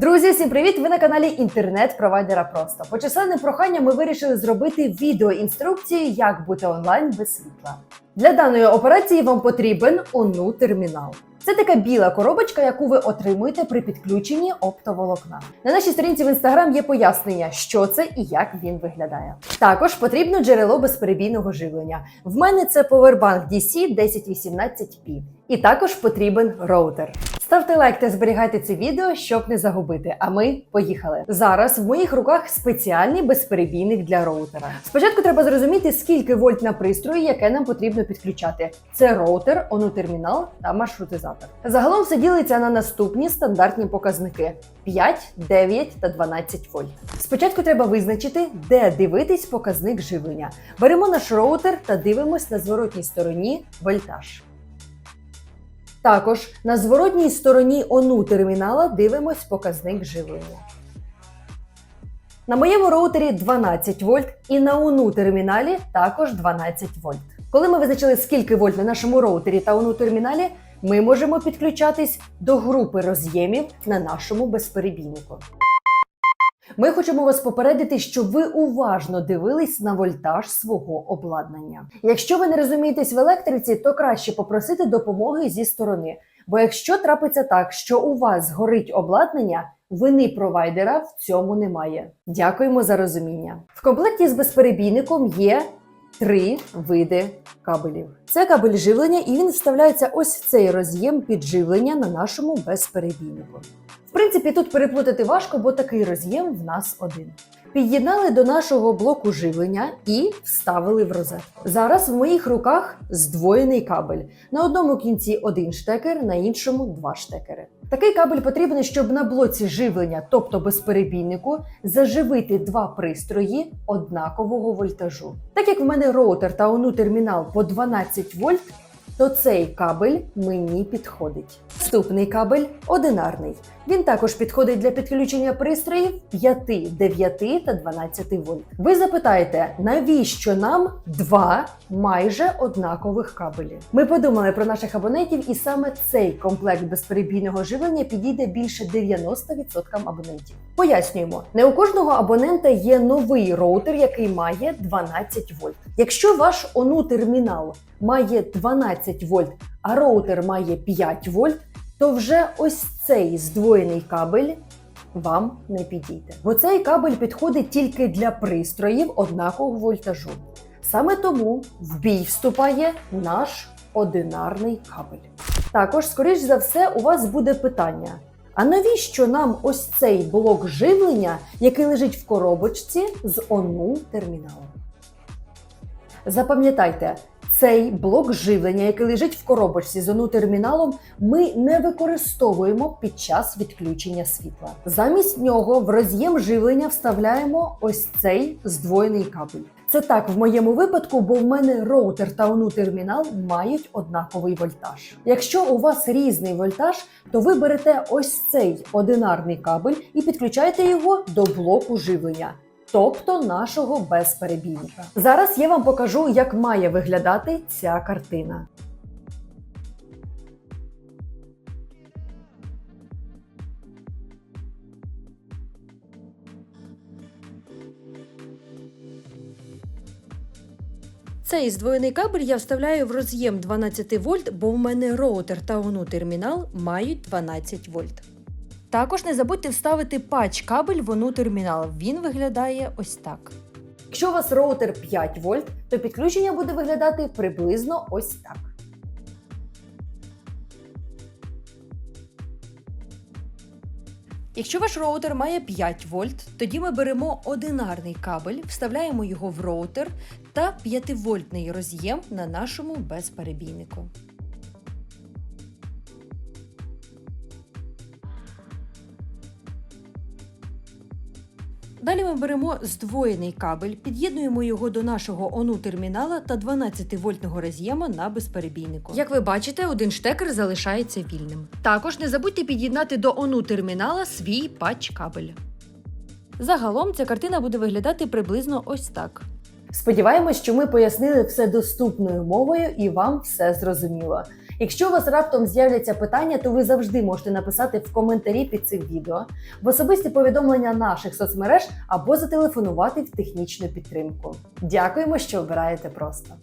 Друзі, всім привіт! Ви на каналі інтернет-провайдера Просто. По численним проханням ми вирішили зробити відеоінструкцію, як бути онлайн без світла. Для даної операції вам потрібен ОНУ термінал. Це така біла коробочка, яку ви отримуєте при підключенні оптоволокна. На нашій сторінці в інстаграм є пояснення, що це і як він виглядає. Також потрібно джерело безперебійного живлення. В мене це Powerbank DC 1018P. І також потрібен роутер. Ставте лайк та зберігайте це відео, щоб не загубити. А ми поїхали. Зараз в моїх руках спеціальний безперебійник для роутера. Спочатку треба зрозуміти, скільки вольт на пристрої, яке нам потрібно підключати. Це роутер, онутермінал та маршрутизатор. Загалом все ділиться на наступні стандартні показники: 5, 9 та 12 вольт. Спочатку треба визначити, де дивитись показник живлення. Беремо наш роутер та дивимось на зворотній стороні вольтаж. Також на зворотній стороні ОНУ термінала дивимось показник живлення. На моєму роутері 12 вольт і на ОНУ терміналі також 12 вольт. Коли ми визначили, скільки вольт на нашому роутері та ОНУ терміналі, ми можемо підключатись до групи роз'ємів на нашому безперебійнику. Ми хочемо вас попередити, щоб ви уважно дивились на вольтаж свого обладнання. Якщо ви не розумієтесь в електриці, то краще попросити допомоги зі сторони. Бо якщо трапиться так, що у вас згорить обладнання, вини провайдера в цьому немає. Дякуємо за розуміння. В комплекті з безперебійником є три види кабелів. Це кабель живлення, і він вставляється ось в цей роз'єм підживлення на нашому безперебійнику. В принципі, тут переплутати важко, бо такий роз'єм в нас один. Під'єднали до нашого блоку живлення і вставили в розетку. Зараз в моїх руках здвоєний кабель. На одному кінці один штекер, на іншому два штекери. Такий кабель потрібен, щоб на блоці живлення, тобто безперебійнику, заживити два пристрої однакового вольтажу. Так як в мене роутер та ОНУ термінал по 12 вольт, то цей кабель мені підходить. Наступний кабель одинарний. Він також підходить для підключення пристроїв 5, 9 та 12 вольт. Ви запитаєте, навіщо нам два майже однакових кабелі? Ми подумали про наших абонентів, і саме цей комплект безперебійного живлення підійде більше 90% абонентів. Пояснюємо, не у кожного абонента є новий роутер, який має 12 вольт. Якщо ваш ОНУ термінал має 12 вольт, а роутер має 5 вольт, то вже ось цей здвоєний кабель вам не підійде. Бо цей кабель підходить тільки для пристроїв однакового вольтажу. Саме тому в бій вступає наш одинарний кабель. Також, скоріш за все, у вас буде питання: а навіщо нам ось цей блок живлення, який лежить в коробочці з ОНУ терміналом? Запам'ятайте, цей блок живлення, який лежить в коробочці з ОНУ терміналом, ми не використовуємо під час відключення світла. Замість нього в роз'єм живлення вставляємо ось цей здвоєний кабель. Це так в моєму випадку, бо в мене роутер та ОНУ термінал мають однаковий вольтаж. Якщо у вас різний вольтаж, то ви берете ось цей одинарний кабель і підключаєте його до блоку живлення тобто нашого безперебійника. Зараз я вам покажу, як має виглядати ця картина. Цей здвоєний кабель я вставляю в роз'єм 12 вольт, бо в мене роутер та ОНУ термінал мають 12 вольт. Також не забудьте вставити патч кабель в ОНУ термінал. Він виглядає ось так. Якщо у вас роутер 5 вольт, то підключення буде виглядати приблизно ось так. Якщо ваш роутер має 5 вольт, тоді ми беремо одинарний кабель, вставляємо його в роутер та 5-вольтний роз'єм на нашому безперебійнику. Далі ми беремо здвоєний кабель, під'єднуємо його до нашого ОНУ термінала та 12-вольтного роз'єма на безперебійнику. Як ви бачите, один штекер залишається вільним. Також не забудьте під'єднати до ОНУ термінала свій патч кабель. Загалом ця картина буде виглядати приблизно ось так. Сподіваємось, що ми пояснили все доступною мовою і вам все зрозуміло. Якщо у вас раптом з'являться питання, то ви завжди можете написати в коментарі під цим відео, в особисті повідомлення наших соцмереж або зателефонувати в технічну підтримку. Дякуємо, що обираєте просто.